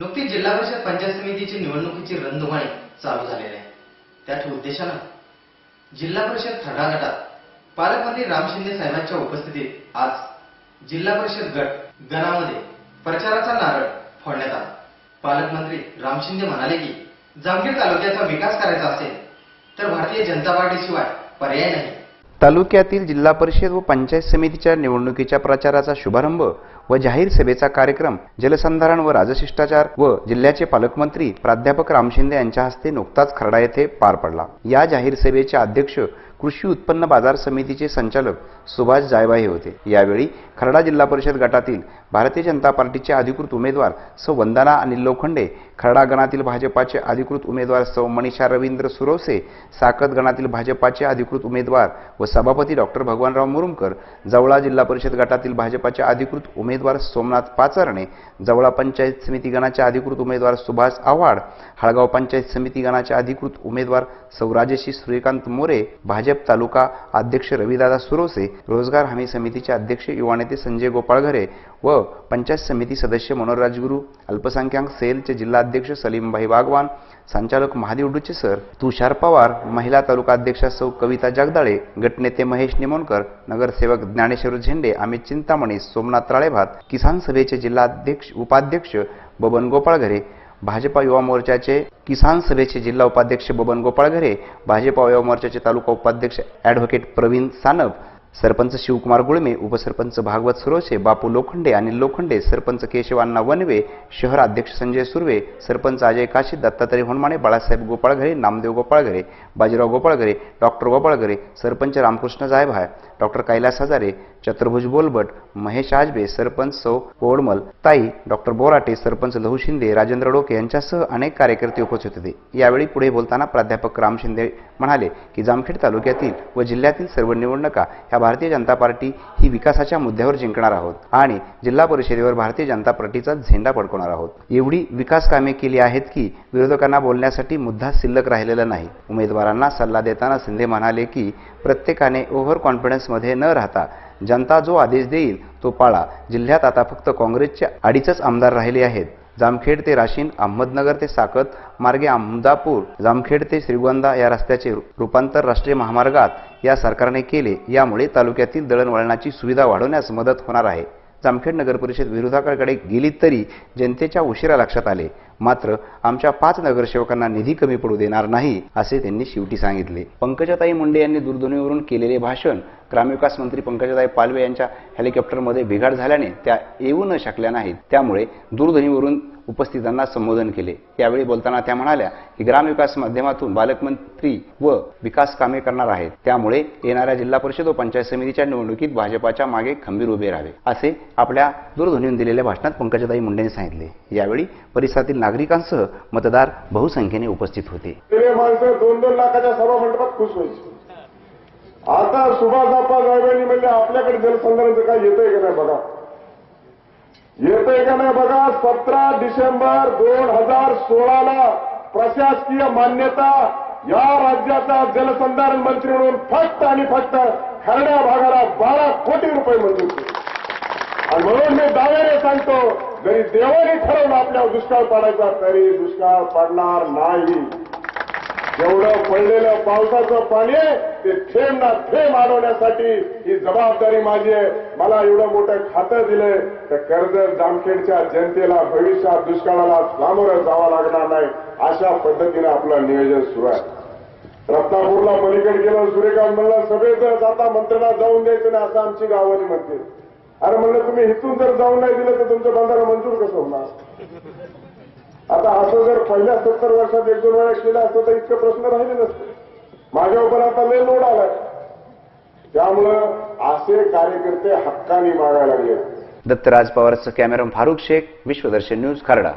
नुकतीच जिल्हा परिषद पंचायत समितीची निवडणुकीची रणधुमाळी चालू झालेली आहे. त्याच उद्देशानं जिल्हा परिषद थरडा गटात पालकमंत्री राम शिंदे साहेबांच्या उपस्थितीत आज जिल्हा परिषद गट गणामध्ये प्रचाराचा नारळ फोडण्यात आला. पालकमंत्री राम शिंदे म्हणाले की जामखेड तालुक्याचा विकास करायचा असेल तर भारतीय जनता पार्टीशिवाय पर्याय नाही. तालुक्यातील जिल्हा परिषद व पंचायत समितीच्या निवडणुकीच्या प्रचाराचा शुभारंभ व जाहीर सभेचा कार्यक्रम जलसंधारण व राजशिष्टाचार व जिल्ह्याचे पालकमंत्री प्राध्यापक राम शिंदे यांच्या हस्ते नुकताच खर्डा येथे पार पडला. या जाहीर सभेचे अध्यक्ष कृषी उत्पन्न बाजार समितीचे संचालक सुभाष जायभाई होते. यावेळी खर्डा जिल्हा परिषद गटातील भारतीय जनता पार्टीचे अधिकृत उमेदवार सौ वंदना अनिल लोखंडे खरडा गणातील भाजपाचे अधिकृत उमेदवार सौ मनीषा रवींद्र सुरवसे साकत गणातील भाजपाचे अधिकृत उमेदवार व सभापती डॉक्टर भगवानराव मुरुमकर जवळा जिल्हा परिषद गटातील भाजपाचे अधिकृत उमेदवार सोमनाथ पाचारणे जवळा पंचायत समिती गणाचे अधिकृत उमेदवार सुभाष आव्हाड हळगाव पंचायत समिती गणाचे अधिकृत उमेदवार सौ राजेशी सूर्यकांत मोरे भाजप तालुका अध्यक्ष रविदादा सुरोसे रोजगार हमी समितीचे अध्यक्ष युवा नेते संजय गोपाळघरे व पंचायत समिती सदस्य मनोहर राजगुरू अल्पसंख्याक सेलचे जिल्हाध्यक्ष सलीमभाई बागवान संचालक महादेव डुचे सर तुषार पवार महिला तालुका अध्यक्षा सौ कविता जगदाळे गटनेते महेश निमोणकर नगरसेवक ज्ञानेश्वर झेंडे अमित चिंतामणी सोमनाथ राळेभात किसान सभेचे जिल्हाध्यक्ष उपाध्यक्ष बबन गोपाळघरे भाजपा युवा मोर्चाचे किसान सभेचे जिल्हा उपाध्यक्ष बबन गोपाळघरे भाजपा युवा मोर्चाचे तालुका उपाध्यक्ष ॲडव्होकेट प्रवीण सानप सरपंच शिवकुमार गुळमे उपसरपंच भागवत सुरोसे बापू लोखंडे अनिल लोखंडे सरपंच केशवांना वनवे शहर अध्यक्ष संजय सुर्वे सरपंच अजय काशी दत्तात्रय होनमाने बाळासाहेब गोपाळघरे नामदेव गोपाळघरे बाजीराव गोपाळघरे डॉक्टर गोपाळघरे सरपंच रामकृष्ण जायभाय डॉक्टर कैलास हजारे चतुर्भुज बोलबट महेश आजबे सरपंच सौ कोडमल ताई डॉक्टर बोराटे सरपंच लहू शिंदे राजेंद्र डोके यांच्यासह अनेक कार्यकर्ते उपस्थित होते. यावेळी पुढे बोलताना प्राध्यापक राम शिंदे म्हणाले की जामखेड तालुक्यातील व जिल्ह्यातील सर्व निवडणुका ह्या भारतीय जनता पार्टी ही विकासाच्या मुद्द्यावर जिंकणार आहोत आणि जिल्हा परिषदेवर भारतीय जनता पार्टीचा झेंडा पडकवणार आहोत. एवढी विकास कामे केली आहेत की विरोधकांना बोलण्यासाठी मुद्दा शिल्लक राहिलेला नाही. उमेदवारांना सल्ला देताना शिंदे म्हणाले की प्रत्येकाने ओव्हर कॉन्फिडन्समध्ये न राहता जनता जो आदेश देईल तो पाळा. जिल्ह्यात आता फक्त काँग्रेसचे अडीचच आमदार राहिले आहेत. जामखेड ते राशीन अहमदनगर ते साकत मार्गे अहमदापूर जामखेड ते श्रीगोंदा या रस्त्याचे रूपांतर राष्ट्रीय महामार्गात या सरकारने केले. यामुळे तालुक्यातील दळणवळणाची सुविधा वाढवण्यास मदत होणार आहे. जामखेड नगर परिषद विरोधाकडे गेली तरी जनतेच्या उशिरा लक्षात आले. मात्र आमच्या पाच नगरसेवकांना निधी कमी पडू देणार नाही असे त्यांनी शेवटी सांगितले. पंकजाताई मुंडे यांनी दूरध्वनीवरून केलेले भाषण ग्रामविकास मंत्री पंकजाताई पालवे यांच्या हेलिकॉप्टरमध्ये बिघाड झाल्याने त्या येऊ न शकल्या नाहीत. त्यामुळे दूरध्वनीवरून उपस्थितांना संबोधन केले. यावेळी बोलताना त्या म्हणाल्या की ग्रामविकास माध्यमातून बालकमंत्री व विकास कामे करणार आहेत. त्यामुळे येणाऱ्या जिल्हा परिषद व पंचायत समितीच्या निवडणुकीत भाजपाच्या मागे खंबीर उभे राहावे. असे आपल्या दूरध्वनीवरून दिलेल्या भाषणात पंकजाताई मुंडेंनी सांगितले. यावेळी परिसरातील नागरिकांसह मतदार बहुसंख्येने उपस्थित होते. माणसं दोन दोन लाखाच्या सभा मंडपात खुश व्हायचे. आता सुभाष आपल्याकडे जलसंधारणाचं काय येतंय का नाही बघा. येतंय का नाही बघा? सतरा डिसेंबर दोन हजार सोळाला प्रशासकीय मान्यता या राज्याचा जलसंधारण मंत्री म्हणून फक्त आणि फक्त खरड्या भागाला बारा कोटी रुपये मंजूर केले. आणि म्हणून मी दाव्याने सांगतो जरी देवाने ठरवलं आपल्यावर दुष्काळ पाडायचा तरी दुष्काळ पडणार नाही. जेवढं पडलेलं पावसाचं पाणी आहे ते थेंब ना थेंब अडवण्यासाठी ही जबाबदारी माझी आहे. मला एवढं मोठं खातं दिलंय तर कर्जत जामखेडच्या जनतेला भविष्यात दुष्काळाला सामोरं जावं लागणार नाही अशा पद्धतीनं आपलं नियोजन सुरू आहे. रत्नापूरला पलीकडे गेलं सूर्यकांत म्हणलं सगळे आता मंत्र्यांना जाऊन द्यायचं नाही असं आमची गावानी म्हणते. अरे म्हणलं तुम्ही हिथून जर जाऊन नाही दिलं तर तुमचं बंधारा मंजूर कसं होणार? आता असं जर पहिल्या सत्तर वर्षात एक दोन वेळा केलं असतं तर इतके प्रश्न राहिले नसते. माझ्यावर आता लय लोड आलाय. त्यामुळं असे कार्यकर्ते हक्काने मागायला लागले. दत्तराज पवारचं कॅमेरा फारुख शेख विश्वदर्शन न्यूज खरडा.